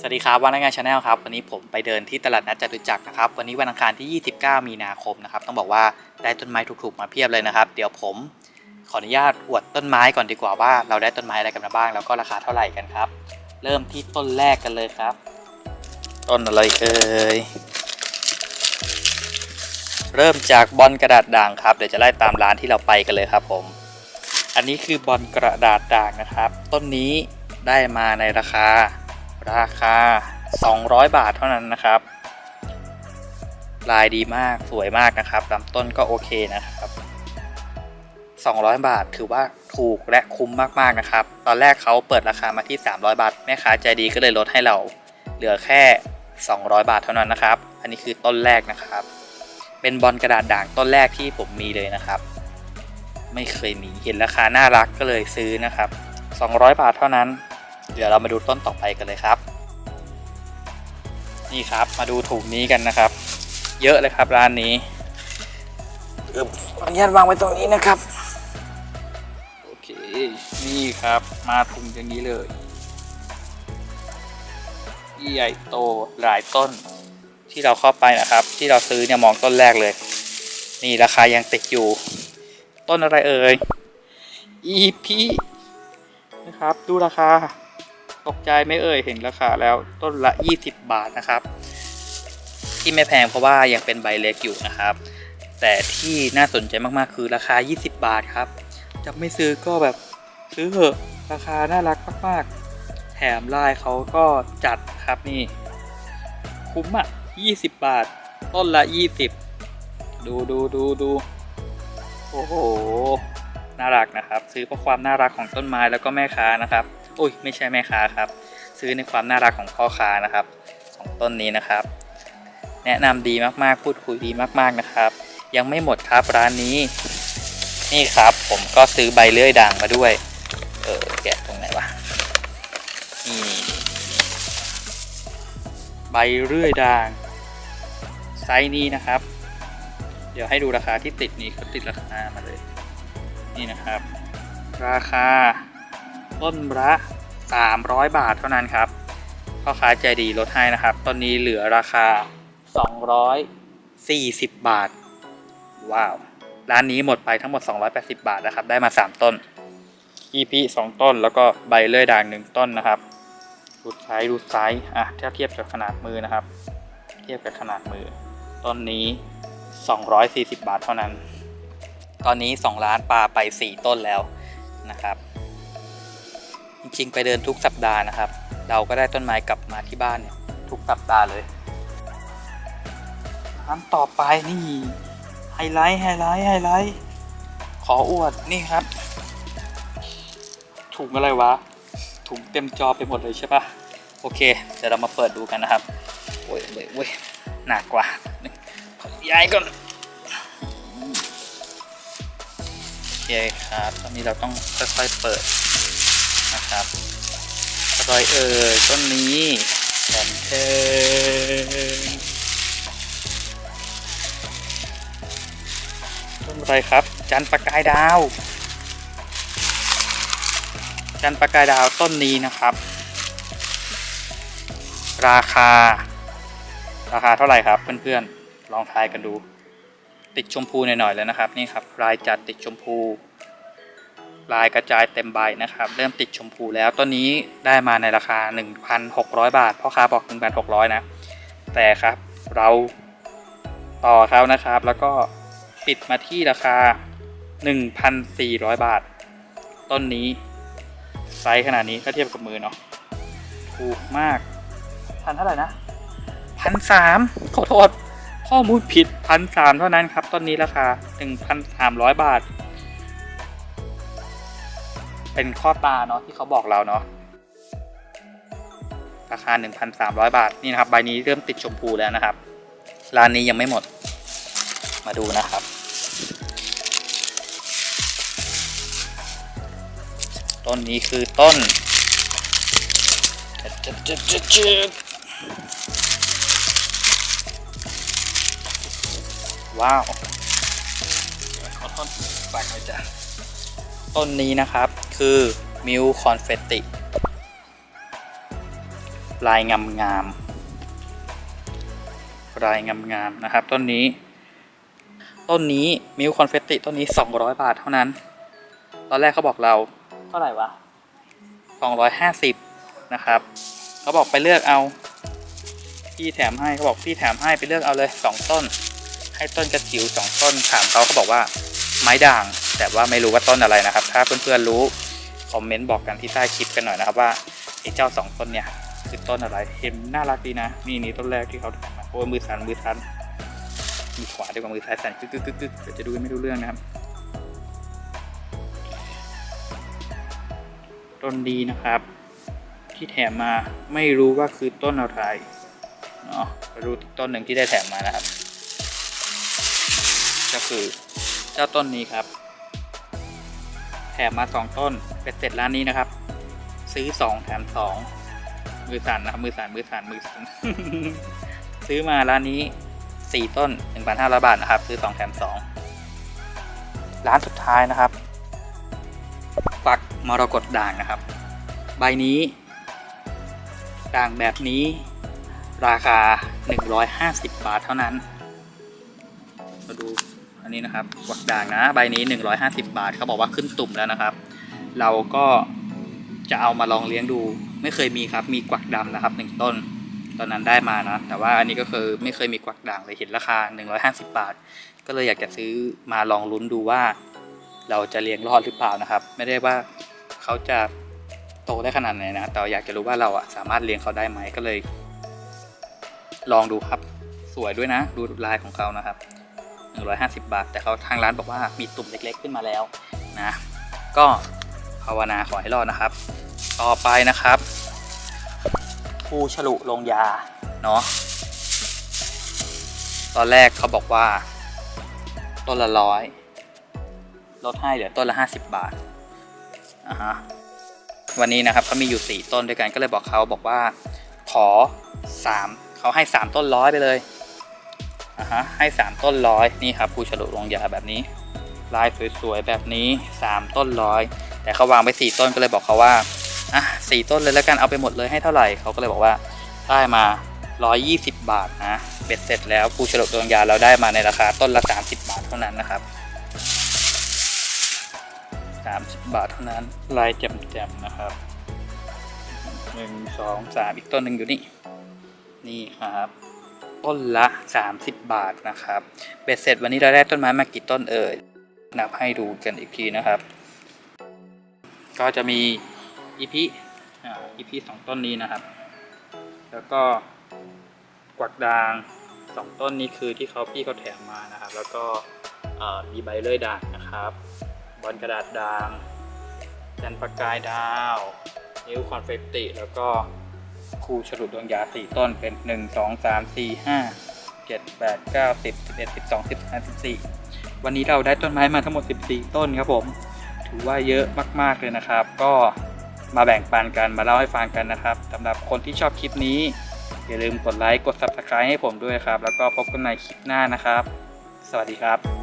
สวัสดีครับวันนักงานชาแนลครับวันนี้ผมไปเดินที่ตลาดนัดจตุจักรนะครับวันนี้วันอังคารที่ 29 มีนาคมนะครับต้องบอกว่าได้ต้นไม้ถูกๆมาเพียบเลยนะครับ เดี๋ยวผมขออนุญาตอวดต้นไม้ก่อนดีกว่าว่า เราได้ต้นไม้อะไรกันมาบ้าง แล้วก็ราคาเท่าไหร่กันครับ เริ่มที่ต้นแรกกันเลยครับ ต้นอะไรเอ่ยเริ่มจากบอลกระดาษด่างครับเดี๋ยวจะไล่ตามร้านที่เราไปกันเลยครับผม อันนี้คือบอลกระดาษด่างนะครับ ต้นนี้ได้มาในราคา ราคา 200 บาทเท่านั้นนะครับ ลายดีมากสวยมากนะครับลำต้นก็โอเคนะครับ 200 บาทถือว่าถูกและคุ้มมากๆนะครับ ตอนแรกเขาเปิดราคามาที่ 300 บาท แม่ค้าใจดีก็เลยลดให้เรา เหลือแค่ 200 บาทเท่านั้นนะครับ อันนี้คือต้นแรกนะครับ เป็นบอลกระดาษด่างต้นแรกที่ผมมีเลยนะครับ ไม่เคยมีเห็นราคาน่ารักก็เลยซื้อนะครับ 200 บาทเท่านั้น เดี๋ยวเรามาดูต้นต่อไปกันเลยครับ นี่ครับมาดูถุงนี้กันนะครับ เยอะเลยครับร้านนี้อึ๊บขออนุญาตวางไว้ตรงนี้นะครับ โอเค นี่ครับมาถุงอย่างนี้เลยใหญ่โตหลายต้นที่เราเข้าไปนะครับ ที่เราซื้อเนี่ยมองต้นแรกเลย นี่ราคายังติดอยู่ ต้นอะไรเอ่ย EP นะครับ ดูราคา ตกใจไม่เอ่ยเห็นราคาแล้วต้นละ 20 บาทนะครับ ที่ไม่แพงเพราะว่ายังเป็นใบเล็กอยู่นะครับ แต่ที่น่าสนใจมากๆคือราคา 20 บาทครับจะไม่ซื้อก็แบบซื้อเถอะราคาน่ารักมากๆ แถมลายเขาก็จัดครับนี่ คุ้มอะ 20 บาท ต้นละ 20 ดูดูดูดูโอ้โหน่ารักนะครับ ซื้อเพราะความน่ารักของต้นไม้แล้วก็แม่ค้านะครับ อุ้ยไม่ใช่แม่ค้าครับ ซื้อในความน่ารักของพ่อค้านะครับสองต้นนี้นะครับ แนะนำดีมากๆพูดคุยดีมากๆนะครับ ยังไม่หมดครับร้านนี้ นี่ครับผมก็ซื้อใบเลื่อยด่างมาด้วย เออแกะตรงไหนวะนี่ใบเลื่อยด่างไซส์นี้นะครับ เดี๋ยวให้ดูราคาที่ติดนี้เขาติดราคามาเลย นี่นะครับ ราคา ต้นละ300 บาทเท่านั้นครับพ่อค้าใจดีลดให้นะครับต้นนี้เหลือราคา 240 บาท ว้าว ร้านนี้หมดไปทั้งหมด 280 บาทนะครับ ได้มา 3 ต้น EP 2ต้นแล้วก็ใบเลื่อยด่าง1ต้นนะครับดูไซส์ดูไซส์อะถ้าเทียบกับขนาดมือนะครับ เทียบกับขนาดมือ ต้นนี้ 240 บาทเท่านั้น ตอนนี้ 2 ล้านปลาไป 4 ต้นแล้วนะครับ จริงๆไปเดินทุกสัปดาห์นะครับ เราก็ได้ต้นไม้กลับมาที่บ้านเนี่ยทุกสัปดาห์เลยร้นต่อไปนี่ไฮไลท์ไฮไลท์ไฮไลท์ขออวดนี่ครับ ถุงอะไรวะ ถุงเต็มจอไปหมดเลยใช่ปะโอเค เดี๋ยวเรามาเปิดดูกันนะครับโอ้ยโอ้ยโอ้ยหนักกว่าย้ายก่อนโอเคครับตอนนี้เราต้องค่อยๆเปิด นะครับอะไรเอ่ยต้นนี้แผ่นเทนต้นอะไรครับ จันประกายดาว จันประกายดาวต้นนี้นะครับ ราคา ราคาเท่าไหร่ครับเพื่อนๆลองทายกันดู ติดชมพูหน่อยๆเลยนะครับนี่ครับลายจัดติดชมพู ลายกระจายเต็มใบนะครับ เริ่มติดชมพูแล้วต้นนี้ได้มาในราคา 1,600 บาทพ่อค้าบอก 1,600 นะ แต่ครับเราต่อเขานะครับ แล้วก็ปิดมาที่ราคา 1,400 บาท ต้นนี้ไซส์ขนาดนี้ถ้าเทียบกับมือเนาะถูกมากพันเท่าไหร่นะพันสามขอโทษข้อมูลผิดพันสามเท่านั้นครับ ต้นนี้ราคา 1,300 บาท เป็นข้อตาเนาะที่เขาบอกเราเนาะราคา 1,300 บาท นี่นะครับ ใบนี้เริ่มติดชมพูแล้วนะครับ ร้านนี้ยังไม่หมด มาดูนะครับ ต้นนี้คือต้นว้าวขอโทษฝากหน่อยจ้ะ ต้นนี้นะครับคือมิวคอนเฟตติลายงามงามๆลายงามงามๆนะครับ ต้นนี้ ต้นนี้มิวคอนเฟตติต้นนี้ 200 บาทเท่านั้น ตอนแรกเขาบอกเราเท่าไหร่วะ 250 นะครับเขาบอกไปเลือกเอาพี่แถมให้เขาบอกพี่แถมให้ไปเลือกเอาเลย 2 ต้น ให้ต้นกระจิ๋ว2ต้นถามเขาเขาบอกว่าไม้ด่าง แต่ว่าไม่รู้ว่าต้นอะไรนะครับ ถ้าเพื่อนๆรู้คอมเมนต์บอกกันที่ใต้คลิปกันหน่อยนะครับว่าไอ้เจ้า 2 ต้นเนี่ยคือต้นอะไรเห็นน่ารักดีนะนี่นี่ต้นแรกที่เขาแถมมาโอ้ยมือสั่นมือสั่นมือขวาดีกว่ามือซ้ายสั่นกึกกึกกึกจะดูไม่รู้เรื่องนะครับ ต้นดีนะครับ ที่แถมมาไม่รู้ว่าคือต้นอะไรเนาะมาดูต้นหนึ่งที่ได้แถมมานะครับ ก็คือเจ้าต้นนี้ครับ ถมมาสองต้นเป็นเสร็จร้านนี้นะครับ ซื้อสองแถมสองมือสั่นนะครับมือสั่นมือสั่นมือสั่นซื้อมาร้านนี้สี่ต้นหนึ่งพันห้าร้อยบาทนะครับ ซื้อสองแถมสองร้านสุดท้ายนะครับ ปักมรกตด่างนะครับ ใบนี้ ด่างแบบนี้ ราคา 150 บาทเท่านั้น มาดู อันนี้นะครับกวักด่างนะใบนี้ 150 บาทเขาบอกว่าขึ้นตุ่มแล้วนะครับ เราก็จะเอามาลองเลี้ยงดู ไม่เคยมีครับ มีกวักดำนะครับหนึ่งต้น ตอนนั้นได้มานะ แต่ว่าอันนี้ก็คือไม่เคยมีกวักด่างเลยเห็นราคา 150 บาท ก็เลยอยากจะซื้อมาลองลุ้นดูว่า เราจะเลี้ยงรอดหรือเปล่านะครับ ไม่ได้ว่าเขาจะโตได้ขนาดไหนนะ แต่อยากจะรู้ว่าเราอะสามารถเลี้ยงเขาได้ไหมก็เลย ลองดูครับ สวยด้วยนะ ดูลายของเขานะครับ 150 บาท แต่เขาทางร้านบอกว่ามีตุ่มเล็กๆขึ้นมาแล้วนะก็ภาวนาขอให้รอดนะครับ ต่อไปนะครับผู้ฉลุลงยาเนาะตอนแรกเขาบอกว่า ต้นละร้อยลดให้เหลือต้นละ 50 บาทอ่าฮะวันนี้นะครับเขามีอยู่ 4 ต้นด้วยกันก็เลยบอกเขาบอกว่าขอ 3เขาให้ 3 ต้นร้อยไปเลย อ่าฮะให้ 3 ต้นร้อยนี่ครับผู้ฉลุลงยาแบบนี้ ลายสวยๆแบบนี้ 3 ต้นร้อยแต่เขาวางไป 4 ต้นก็เลยบอกเขาว่าอะสต้นเลยแล้วกันเอาไปหมดเลยให้เท่าไหร่เขาก็เลยบอกว่าได้มา 120 บาทนะเบ็ดเสร็จแล้วผู้ฉลุลงยาเราได้มาในราคาต้นละ 30 บาทเท่านั้นนะครับ 30 บาทเท่านั้นลายแจ่มๆนะครับ 1 2 3 อีกต้นหนึ่งอยู่นี่ นี่ครับ ต้นละ 30 บาทนะครับเบ็ดเสร็จวันนี้เราได้ต้นไม้มากี่ต้นเอ่ยนับให้ดูกันอีกทีนะครับ ก็จะมีอีพีอ่าอีพีสองต้นนี้นะครับ แล้วก็กวักด่างสองต้นนี้คือที่เขาพี่เขาแถมมานะครับ แล้วก็มีใบเลื่อยด่างนะครับบอลกระดาษด่างจันประกายดาว นิ้วคอนเฟกติแล้วก็ คูฉลุดวงยาสี่ต้นเป็นหนึ่งสองสามสี่ห้าเจ็ดแปดเก้าสิบสิบเอ็ดสิบสองสิบสามสิบสี่วันนี้เราได้ต้นไม้มาทั้งหมด 14 ต้นครับผม ถือว่าเยอะมากๆเลยนะครับ ก็มาแบ่งปันกันมาเล่าให้ฟังกันนะครับสำหรับคนที่ชอบคลิปนี้ อย่าลืมกดไลค์กด Subscribe ให้ผมด้วยครับ แล้วก็พบกันในคลิปหน้านะครับ สวัสดีครับ